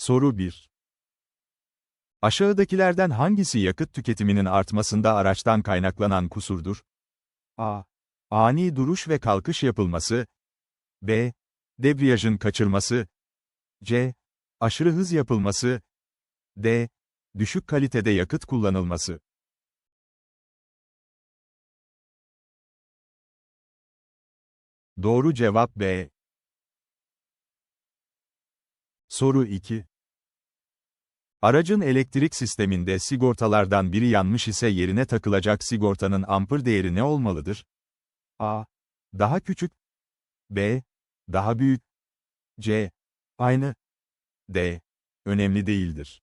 Soru 1. Aşağıdakilerden hangisi yakıt tüketiminin artmasında araçtan kaynaklanan kusurdur? A. Ani duruş ve kalkış yapılması. B. Debriyajın kaçırması. C. Aşırı hız yapılması. D. Düşük kalitede yakıt kullanılması. Doğru cevap B. Soru 2. Aracın elektrik sisteminde sigortalardan biri yanmış ise yerine takılacak sigortanın ampır değeri ne olmalıdır? A. Daha küçük. B. Daha büyük. C. Aynı. D. Önemli değildir.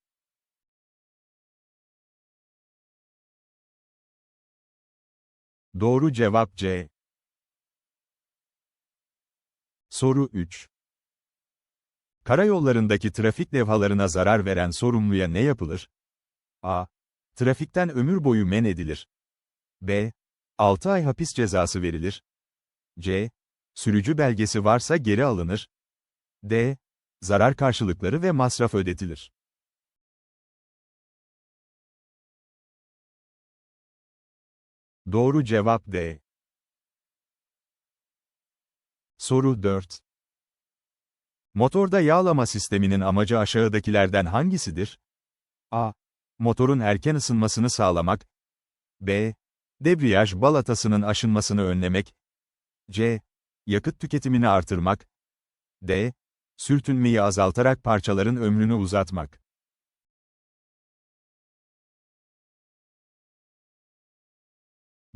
Doğru cevap C. Soru 3. Karayollarındaki trafik levhalarına zarar veren sorumluya ne yapılır? A. Trafikten ömür boyu men edilir. B. 6 ay hapis cezası verilir. C. Sürücü belgesi varsa geri alınır. D. Zarar karşılıkları ve masraf ödetilir. Doğru cevap D. Soru 4. Motorda yağlama sisteminin amacı aşağıdakilerden hangisidir? A. Motorun erken ısınmasını sağlamak. B. Debriyaj balatasının aşınmasını önlemek. C. Yakıt tüketimini artırmak. D. Sürtünmeyi azaltarak parçaların ömrünü uzatmak.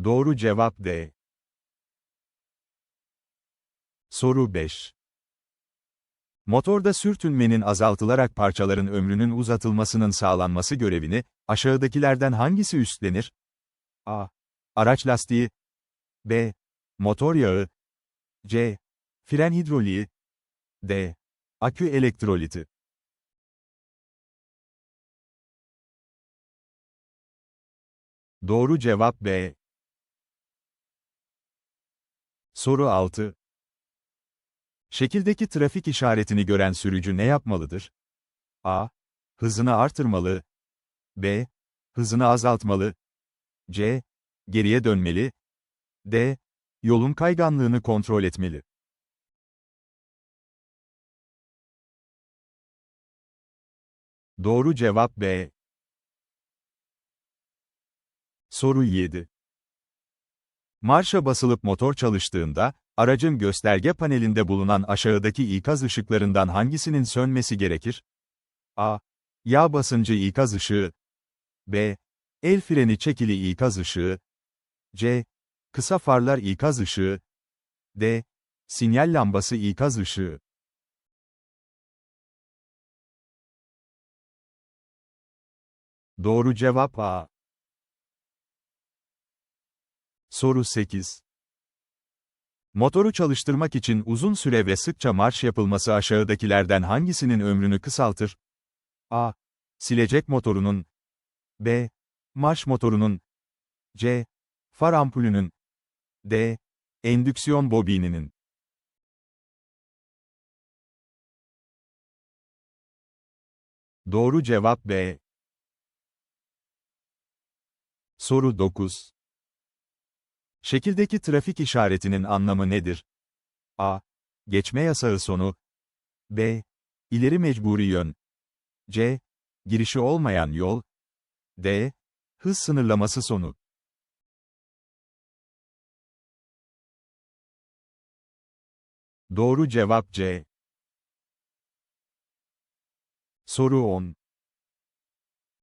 Doğru cevap D. Soru 5. Motorda sürtünmenin azaltılarak parçaların ömrünün uzatılmasının sağlanması görevini, aşağıdakilerden hangisi üstlenir? A. Araç lastiği. B. Motor yağı. C. Fren hidroliği. D. Akü elektroliti. Doğru cevap B. Soru 6. Şekildeki trafik işaretini gören sürücü ne yapmalıdır? A. Hızını artırmalı. B. Hızını azaltmalı. C. Geriye dönmeli. D. Yolun kayganlığını kontrol etmeli. Doğru cevap B. Soru 7. Marşa basılıp motor çalıştığında, aracın gösterge panelinde bulunan aşağıdaki ikaz ışıklarından hangisinin sönmesi gerekir? A. Yağ basıncı ikaz ışığı. B. El freni çekili ikaz ışığı. C. Kısa farlar ikaz ışığı. D. Sinyal lambası ikaz ışığı. Doğru cevap A. Soru 8. Motoru çalıştırmak için uzun süre ve sıkça marş yapılması aşağıdakilerden hangisinin ömrünü kısaltır? A. Silecek motorunun. B. Marş motorunun. C. Far ampulünün. D. Endüksiyon bobininin. Doğru cevap B. Soru 9. Şekildeki trafik işaretinin anlamı nedir? A. Geçme yasağı sonu. B. İleri mecburi yön. C. Girişi olmayan yol. D. Hız sınırlaması sonu. Doğru cevap C. Soru 10.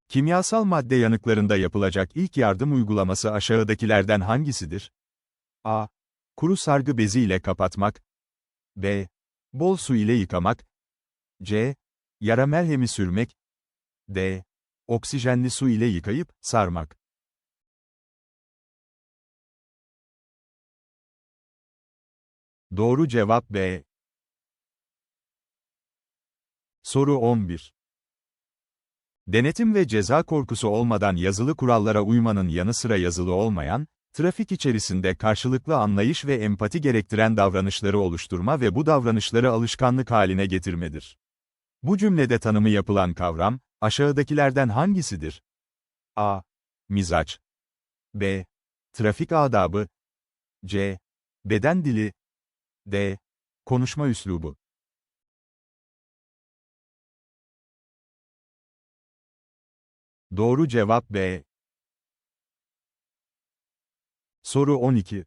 Kimyasal madde yanıklarında yapılacak ilk yardım uygulaması aşağıdakilerden hangisidir? A. Kuru sargı bezi ile kapatmak. B. Bol su ile yıkamak. C. Yara merhemi sürmek. D. Oksijenli su ile yıkayıp, sarmak. Doğru cevap B. Soru 11. Denetim ve ceza korkusu olmadan yazılı kurallara uymanın yanı sıra yazılı olmayan, trafik içerisinde karşılıklı anlayış ve empati gerektiren davranışları oluşturma ve bu davranışları alışkanlık haline getirmedir. Bu cümlede tanımı yapılan kavram, aşağıdakilerden hangisidir? A. Mizaç. B. Trafik adabı. C. Beden dili. D. Konuşma üslubu. Doğru cevap B. Soru 12.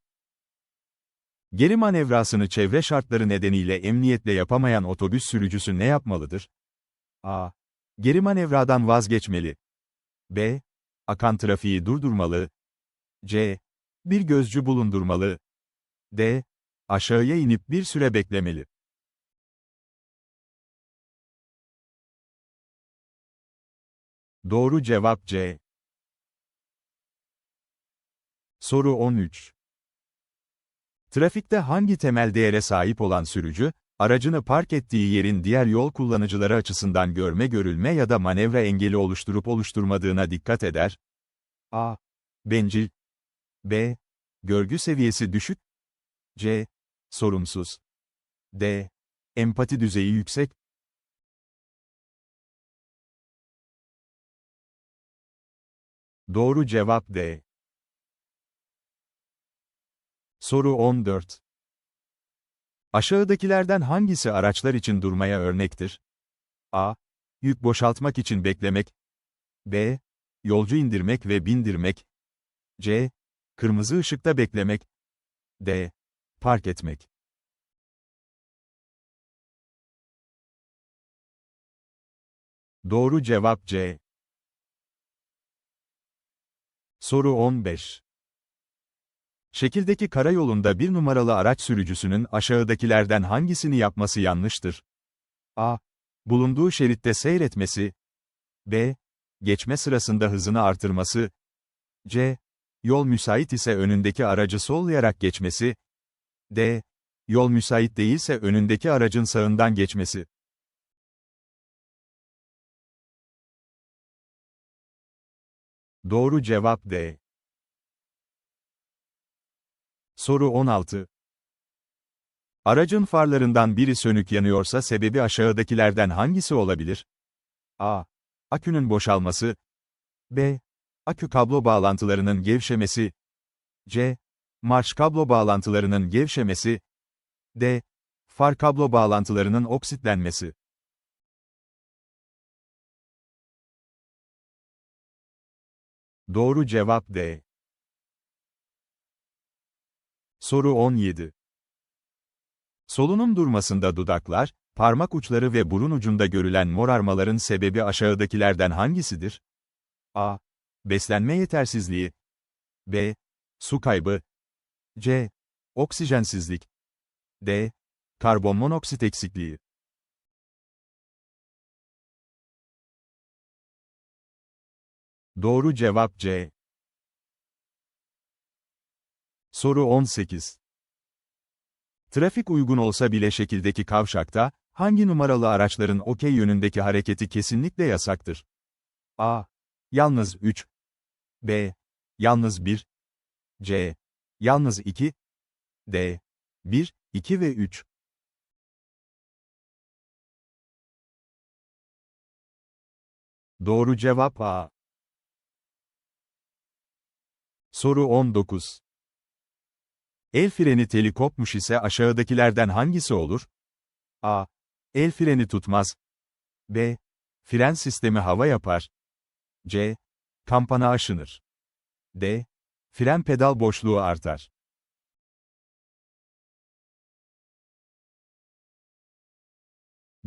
Geri manevrasını çevre şartları nedeniyle emniyetle yapamayan otobüs sürücüsü ne yapmalıdır? A. Geri manevradan vazgeçmeli. B. Akan trafiği durdurmalı. C. Bir gözcü bulundurmalı. D. Aşağıya inip bir süre beklemeli. Doğru cevap C. Soru 13. Trafikte hangi temel değere sahip olan sürücü, aracını park ettiği yerin diğer yol kullanıcıları açısından görme görülme ya da manevra engeli oluşturup oluşturmadığına dikkat eder? A. Bencil. B. Görgü seviyesi düşük. C. Sorumsuz. D. Empati düzeyi yüksek. Doğru cevap D. Soru 14. Aşağıdakilerden hangisi araçlar için durmaya örnektir? A. Yük boşaltmak için beklemek. B. Yolcu indirmek ve bindirmek. C. Kırmızı ışıkta beklemek. D. Park etmek. Doğru cevap C. Soru 15. Şekildeki karayolunda bir numaralı araç sürücüsünün aşağıdakilerden hangisini yapması yanlıştır? A. Bulunduğu şeritte seyretmesi. B. Geçme sırasında hızını artırması. C. Yol müsait ise önündeki aracı sollayarak geçmesi. D. Yol müsait değilse önündeki aracın sağından geçmesi. Doğru cevap D. Soru 16. Aracın farlarından biri sönük yanıyorsa sebebi aşağıdakilerden hangisi olabilir? A. Akünün boşalması. B. Akü kablo bağlantılarının gevşemesi. C. Marş kablo bağlantılarının gevşemesi. D. Far kablo bağlantılarının oksitlenmesi. Doğru cevap D. Soru 17. Solunum durmasında dudaklar, parmak uçları ve burun ucunda görülen morarmaların sebebi aşağıdakilerden hangisidir? A. Beslenme yetersizliği. B. Su kaybı. C. Oksijensizlik. D. Karbon monoksit eksikliği. Doğru cevap C. Soru 18. Trafik uygun olsa bile şekildeki kavşakta, hangi numaralı araçların okey yönündeki hareketi kesinlikle yasaktır? A. Yalnız 3. B. Yalnız 1. C. Yalnız 2. D. 1, 2 ve 3. Doğru cevap A. Soru 19. El freni teli kopmuş ise aşağıdakilerden hangisi olur? A. El freni tutmaz. B. Fren sistemi hava yapar. C. Kampana aşınır. D. Fren pedal boşluğu artar.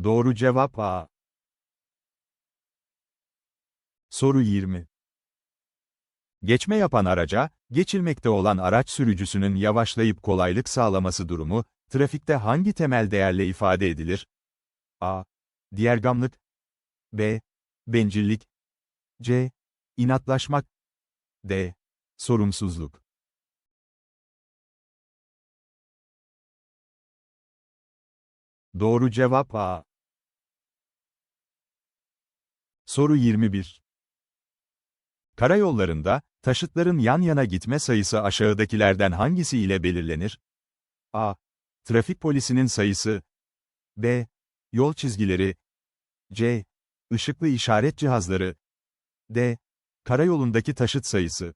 Doğru cevap A. Soru 20. Geçme yapan araca, geçilmekte olan araç sürücüsünün yavaşlayıp kolaylık sağlaması durumu, trafikte hangi temel değerle ifade edilir? A. Diğergamlık. B. Bencillik. C. İnatlaşmak. D. Sorumsuzluk. Doğru cevap A. Soru 21. Karayollarında, taşıtların yan yana gitme sayısı aşağıdakilerden hangisi ile belirlenir? A. Trafik polisinin sayısı. B. Yol çizgileri. C. Işıklı işaret cihazları. D. Karayolundaki taşıt sayısı.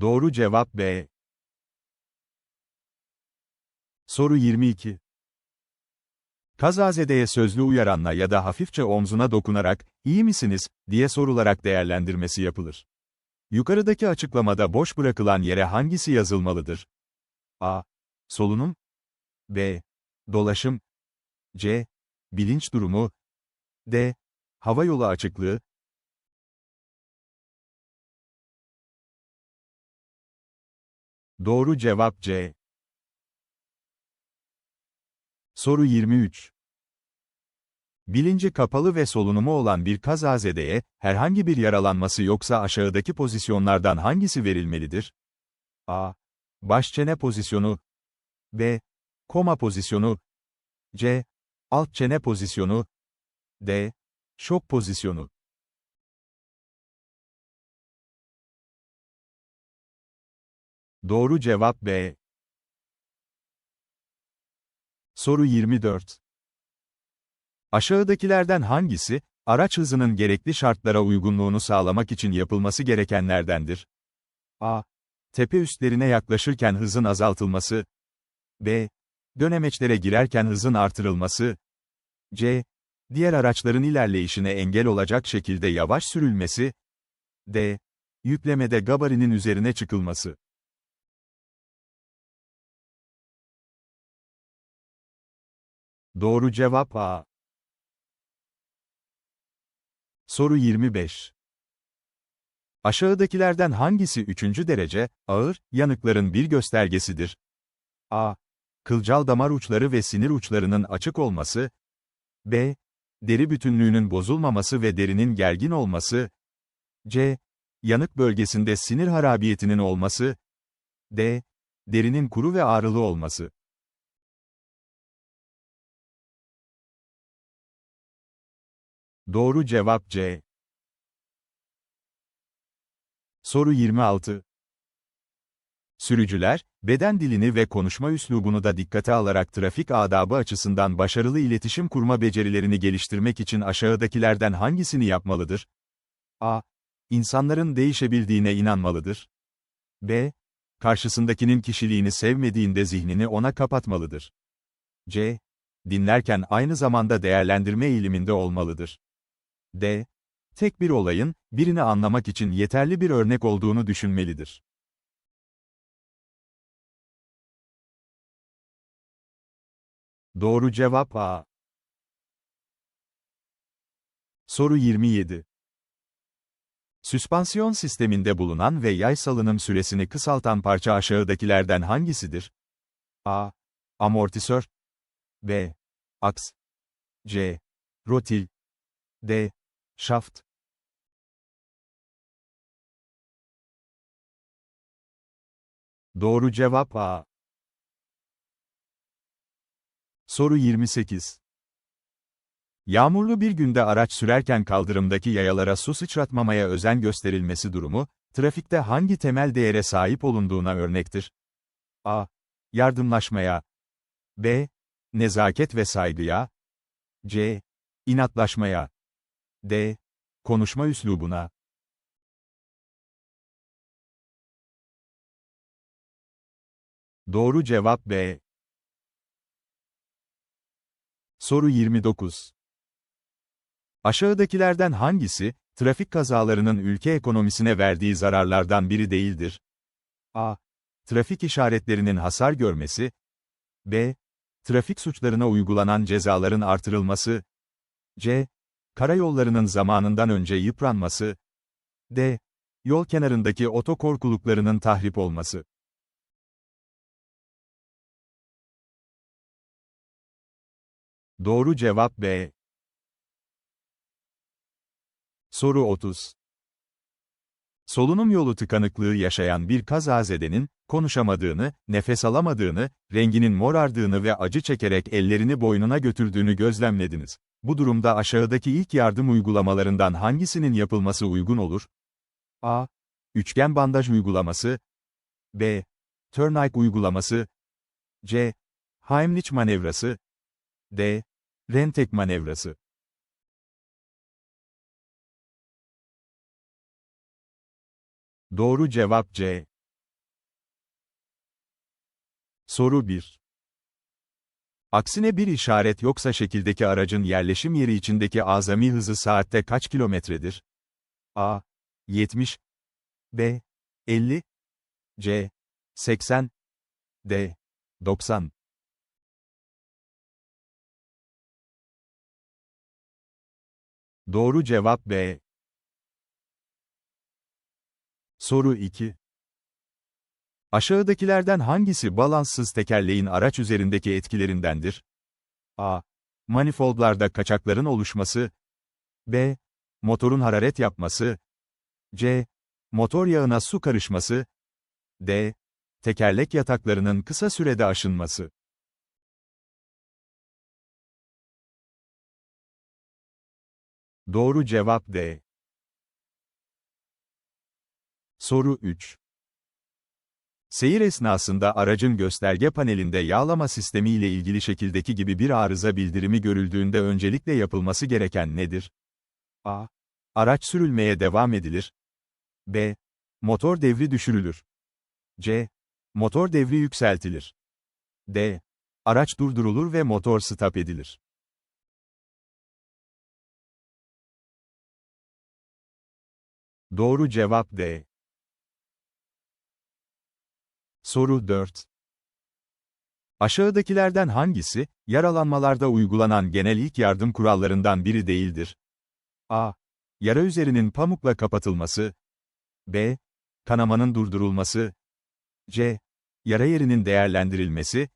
Doğru cevap B. Soru 22. Kazazedeye sözlü uyaranla ya da hafifçe omzuna dokunarak, iyi misiniz, diye sorularak değerlendirmesi yapılır. Yukarıdaki açıklamada boş bırakılan yere hangisi yazılmalıdır? A. Solunum B. Dolaşım C. Bilinç durumu D. Hava yolu açıklığı Doğru cevap C. Soru 23. Bilinci kapalı ve solunumu olan bir kazazedeye, herhangi bir yaralanması yoksa aşağıdaki pozisyonlardan hangisi verilmelidir? A. Baş çene pozisyonu B. Koma pozisyonu C. Alt çene pozisyonu D. Şok pozisyonu Doğru cevap B. Soru 24. Aşağıdakilerden hangisi, araç hızının gerekli şartlara uygunluğunu sağlamak için yapılması gerekenlerdendir? A. Tepe üstlerine yaklaşırken hızın azaltılması. B. Dönemeçlere girerken hızın artırılması. C. Diğer araçların ilerleyişine engel olacak şekilde yavaş sürülmesi. D. Yüklemede gabarinin üzerine çıkılması. Doğru cevap A. Soru 25. Aşağıdakilerden hangisi üçüncü derece, ağır, yanıkların bir göstergesidir? A. Kılcal damar uçları ve sinir uçlarının açık olması. B. Deri bütünlüğünün bozulmaması ve derinin gergin olması. C. Yanık bölgesinde sinir harabiyetinin olması. D. Derinin kuru ve ağrılı olması. Doğru cevap C. Soru 26. Sürücüler, beden dilini ve konuşma üslubunu da dikkate alarak trafik adabı açısından başarılı iletişim kurma becerilerini geliştirmek için aşağıdakilerden hangisini yapmalıdır? A. İnsanların değişebildiğine inanmalıdır. B. Karşısındakinin kişiliğini sevmediğinde zihnini ona kapatmalıdır. C. Dinlerken aynı zamanda değerlendirme eğiliminde olmalıdır. D. Tek bir olayın, birini anlamak için yeterli bir örnek olduğunu düşünmelidir. Doğru cevap A. Soru 27. Süspansiyon sisteminde bulunan ve yay salınım süresini kısaltan parça aşağıdakilerden hangisidir? A. Amortisör B. Aks C. Rotil D. Şaft Doğru cevap A. Soru 28. Yağmurlu bir günde araç sürerken kaldırımdaki yayalara su sıçratmamaya özen gösterilmesi durumu, trafikte hangi temel değere sahip olunduğuna örnektir? A. Yardımlaşmaya. B. Nezaket ve saygıya. C. İnatlaşmaya. D. Konuşma üslubuna. Doğru cevap B. Soru 29. Aşağıdakilerden hangisi, trafik kazalarının ülke ekonomisine verdiği zararlardan biri değildir? A. Trafik işaretlerinin hasar görmesi. B. Trafik suçlarına uygulanan cezaların artırılması. C. Karayollarının zamanından önce yıpranması. D. Yol kenarındaki otokorkuluklarının tahrip olması. Doğru cevap B. Soru 30. Solunum yolu tıkanıklığı yaşayan bir kazazedenin, konuşamadığını, nefes alamadığını, renginin morardığını ve acı çekerek ellerini boynuna götürdüğünü gözlemlediniz. Bu durumda aşağıdaki ilk yardım uygulamalarından hangisinin yapılması uygun olur? A. Üçgen bandaj uygulaması B. Tourniquet uygulaması C. Heimlich manevrası. D. Rentek manevrası. Doğru cevap C. Soru 1. Aksine bir işaret yoksa şekildeki aracın yerleşim yeri içindeki azami hızı saatte kaç kilometredir? A. 70 B. 50 C. 80 D. 90 Doğru cevap B. Soru 2. Aşağıdakilerden hangisi balanssız tekerleğin araç üzerindeki etkilerindendir? A. Manifoldlarda kaçakların oluşması. B. Motorun hararet yapması. C. Motor yağına su karışması. D. Tekerlek yataklarının kısa sürede aşınması. Doğru cevap D. Soru 3. Seyir esnasında aracın gösterge panelinde yağlama sistemi ile ilgili şekildeki gibi bir arıza bildirimi görüldüğünde öncelikle yapılması gereken nedir? A. Araç sürülmeye devam edilir. B. Motor devri düşürülür. C. Motor devri yükseltilir. D. Araç durdurulur ve motor stop edilir. Doğru cevap D. Soru 4. Aşağıdakilerden hangisi, yaralanmalarda uygulanan genel ilk yardım kurallarından biri değildir? A. Yara üzerinin pamukla kapatılması. B. Kanamanın durdurulması. C. Yara yerinin değerlendirilmesi.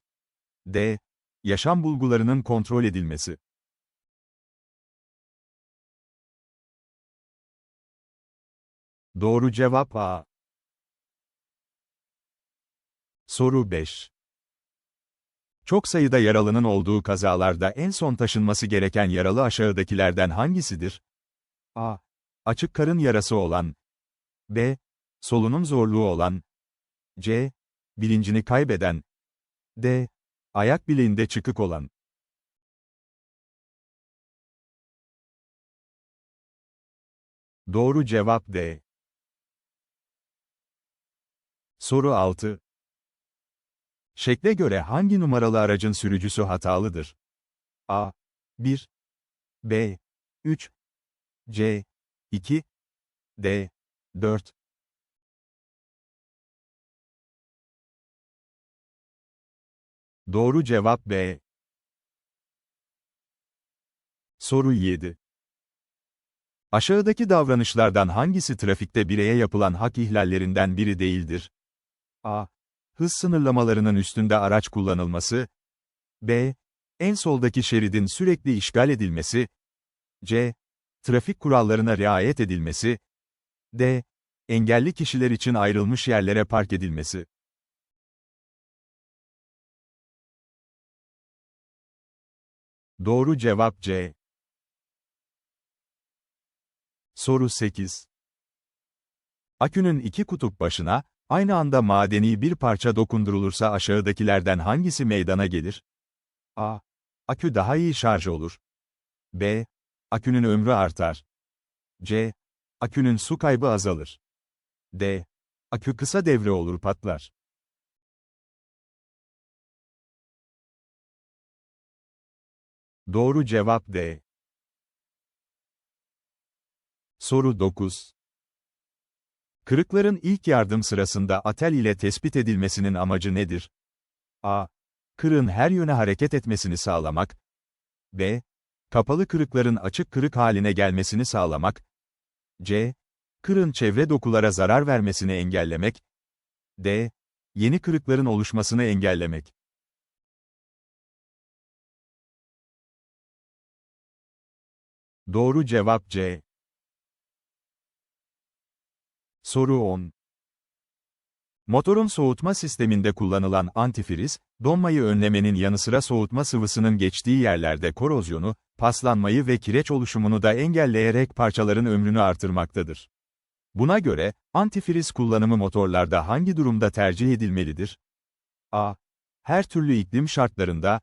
D. Yaşam bulgularının kontrol edilmesi. Doğru cevap A. Soru 5. Çok sayıda yaralının olduğu kazalarda en son taşınması gereken yaralı aşağıdakilerden hangisidir? A. Açık karın yarası olan. B. Solunum zorluğu olan. C. Bilincini kaybeden. D. Ayak bileğinde çıkık olan. Doğru cevap D. Soru 6. Şekle göre hangi numaralı aracın sürücüsü hatalıdır? A. 1 B. 3 C. 2 D. 4 Doğru cevap B. Soru 7. Aşağıdaki davranışlardan hangisi trafikte bireye yapılan hak ihlallerinden biri değildir? A. Hız sınırlamalarının üstünde araç kullanılması. B. En soldaki şeridin sürekli işgal edilmesi. C. Trafik kurallarına riayet edilmesi. D. Engelli kişiler için ayrılmış yerlere park edilmesi. Doğru cevap C. Soru 8. Akünün iki kutup başına, aynı anda madeni bir parça dokundurulursa aşağıdakilerden hangisi meydana gelir? A. Akü daha iyi şarj olur. B. Akünün ömrü artar. C. Akünün su kaybı azalır. D. Akü kısa devre olur patlar. Doğru cevap D. Soru 9. Kırıkların ilk yardım sırasında atel ile tespit edilmesinin amacı nedir? A. Kırığın her yöne hareket etmesini sağlamak. B. Kapalı kırıkların açık kırık haline gelmesini sağlamak. C. Kırığın çevre dokulara zarar vermesini engellemek. D. Yeni kırıkların oluşmasını engellemek. Doğru cevap C. Soru 10. Motorun soğutma sisteminde kullanılan antifriz, donmayı önlemenin yanı sıra soğutma sıvısının geçtiği yerlerde korozyonu, paslanmayı ve kireç oluşumunu da engelleyerek parçaların ömrünü artırmaktadır. Buna göre, antifriz kullanımı motorlarda hangi durumda tercih edilmelidir? A. Her türlü iklim şartlarında.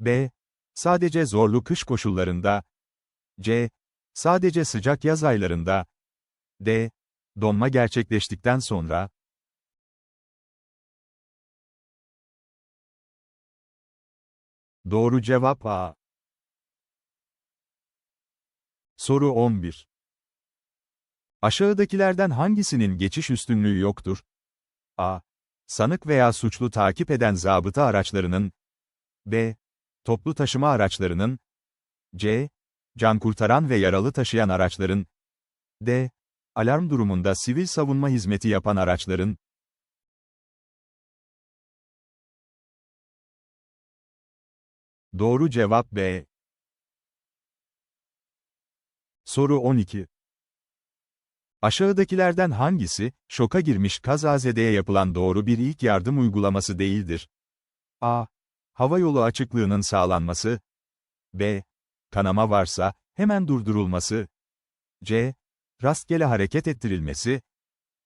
B. Sadece zorlu kış koşullarında. C. Sadece sıcak yaz aylarında. D. Donma gerçekleştikten sonra. Doğru cevap A. Soru 11. Aşağıdakilerden hangisinin geçiş üstünlüğü yoktur? A. Sanık veya suçlu takip eden zabıta araçlarının. B. Toplu taşıma araçlarının. C. Can kurtaran ve yaralı taşıyan araçların. D. Alarm durumunda sivil savunma hizmeti yapan araçların. Doğru cevap B. Soru 12. Aşağıdakilerden hangisi, şoka girmiş kazazedeye yapılan doğru bir ilk yardım uygulaması değildir? A. Hava yolu açıklığının sağlanması. B. Kanama varsa, hemen durdurulması. C. Rastgele hareket ettirilmesi.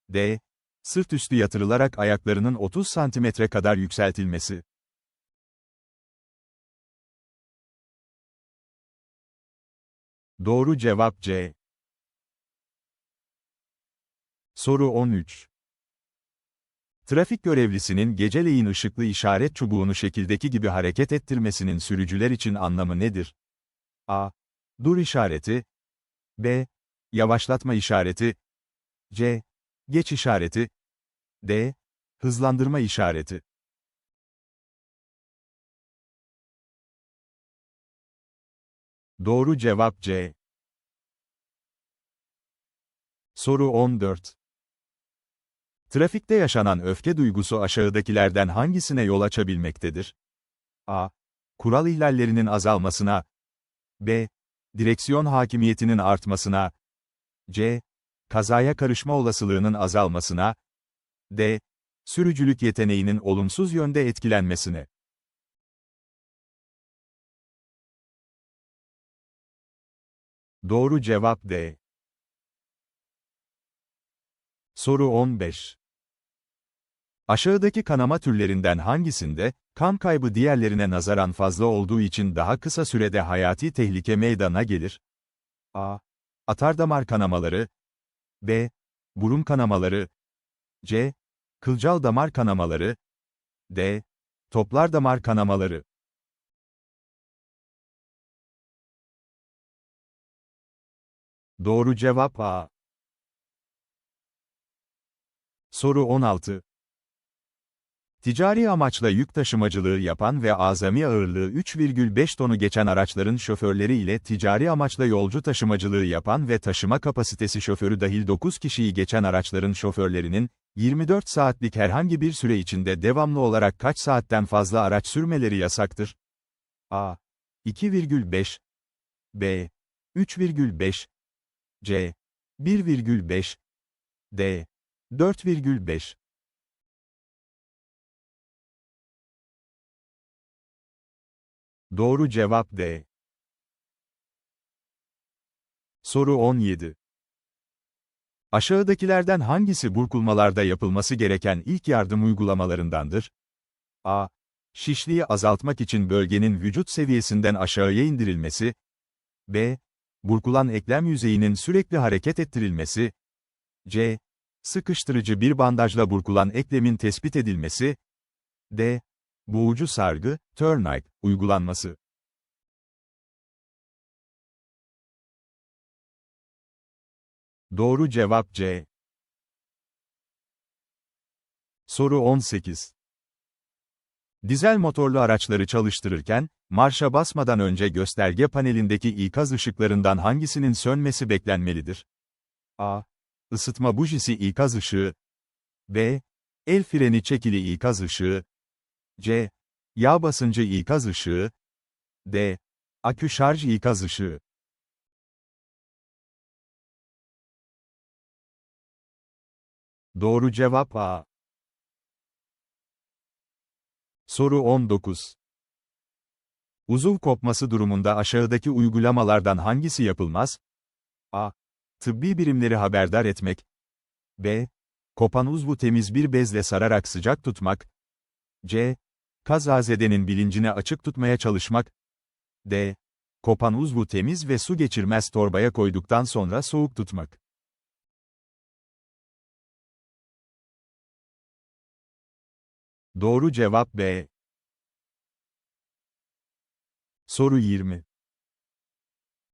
D. Sırt üstü yatırılarak ayaklarının 30 santimetre kadar yükseltilmesi. Doğru cevap C. Soru 13. Trafik görevlisinin geceleyin ışıklı işaret çubuğunu şekildeki gibi hareket ettirmesinin sürücüler için anlamı nedir? A. Dur işareti. B. Yavaşlatma işareti. C. Geç işareti. D. Hızlandırma işareti. Doğru cevap C. Soru 14. Trafikte yaşanan öfke duygusu aşağıdakilerden hangisine yol açabilmektedir? A. Kural ihlallerinin azalmasına. B. Direksiyon hakimiyetinin artmasına. C. Kazaya karışma olasılığının azalmasına. D. Sürücülük yeteneğinin olumsuz yönde etkilenmesine. Doğru cevap D. Soru 15. Aşağıdaki kanama türlerinden hangisinde, kan kaybı diğerlerine nazaran fazla olduğu için daha kısa sürede hayati tehlike meydana gelir? A. Atardamar kanamaları. B. Burun kanamaları. C. Kılcal damar kanamaları. D. Toplar damar kanamaları. Doğru cevap A. Soru 16. Ticari amaçla yük taşımacılığı yapan ve azami ağırlığı 3,5 tonu geçen araçların şoförleri ile ticari amaçla yolcu taşımacılığı yapan ve taşıma kapasitesi şoförü dahil 9 kişiyi geçen araçların şoförlerinin, 24 saatlik herhangi bir süre içinde devamlı olarak kaç saatten fazla araç sürmeleri yasaktır? A. 2,5 B. 3,5 C. 1,5 D. 4,5 Doğru cevap D. Soru 17. Aşağıdakilerden hangisi burkulmalarda yapılması gereken ilk yardım uygulamalarındandır? A. Şişliği azaltmak için bölgenin vücut seviyesinden aşağıya indirilmesi. B. Burkulan eklem yüzeyinin sürekli hareket ettirilmesi. C. Sıkıştırıcı bir bandajla burkulan eklemin tespit edilmesi. D. Boğucu sargı, tourniquet, uygulanması. Doğru cevap C. Soru 18. Dizel motorlu araçları çalıştırırken, marşa basmadan önce gösterge panelindeki ikaz ışıklarından hangisinin sönmesi beklenmelidir? A. Isıtma bujisi ikaz ışığı. B. El freni çekili ikaz ışığı. C. Yağ basıncı ikaz ışığı. D. Akü şarj ikaz ışığı. Doğru cevap A. Soru 19. Uzuv kopması durumunda aşağıdaki uygulamalardan hangisi yapılmaz? A. Tıbbi birimleri haberdar etmek. B. Kopan uzvu temiz bir bezle sararak sıcak tutmak. C. Kazazedenin bilincini açık tutmaya çalışmak. D. Kopan uzvu temiz ve su geçirmez torbaya koyduktan sonra soğuk tutmak. Doğru cevap B. Soru 20.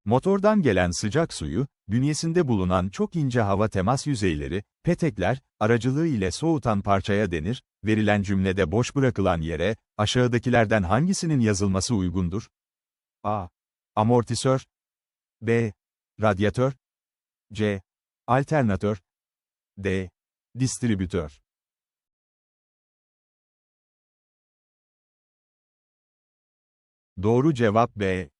Motordan gelen sıcak suyu, bünyesinde bulunan çok ince hava temas yüzeyleri, petekler, aracılığı ile soğutan parçaya denir, verilen cümlede boş bırakılan yere, aşağıdakilerden hangisinin yazılması uygundur? A. Amortisör B. Radyatör C. Alternatör D. Distribütör Doğru cevap B.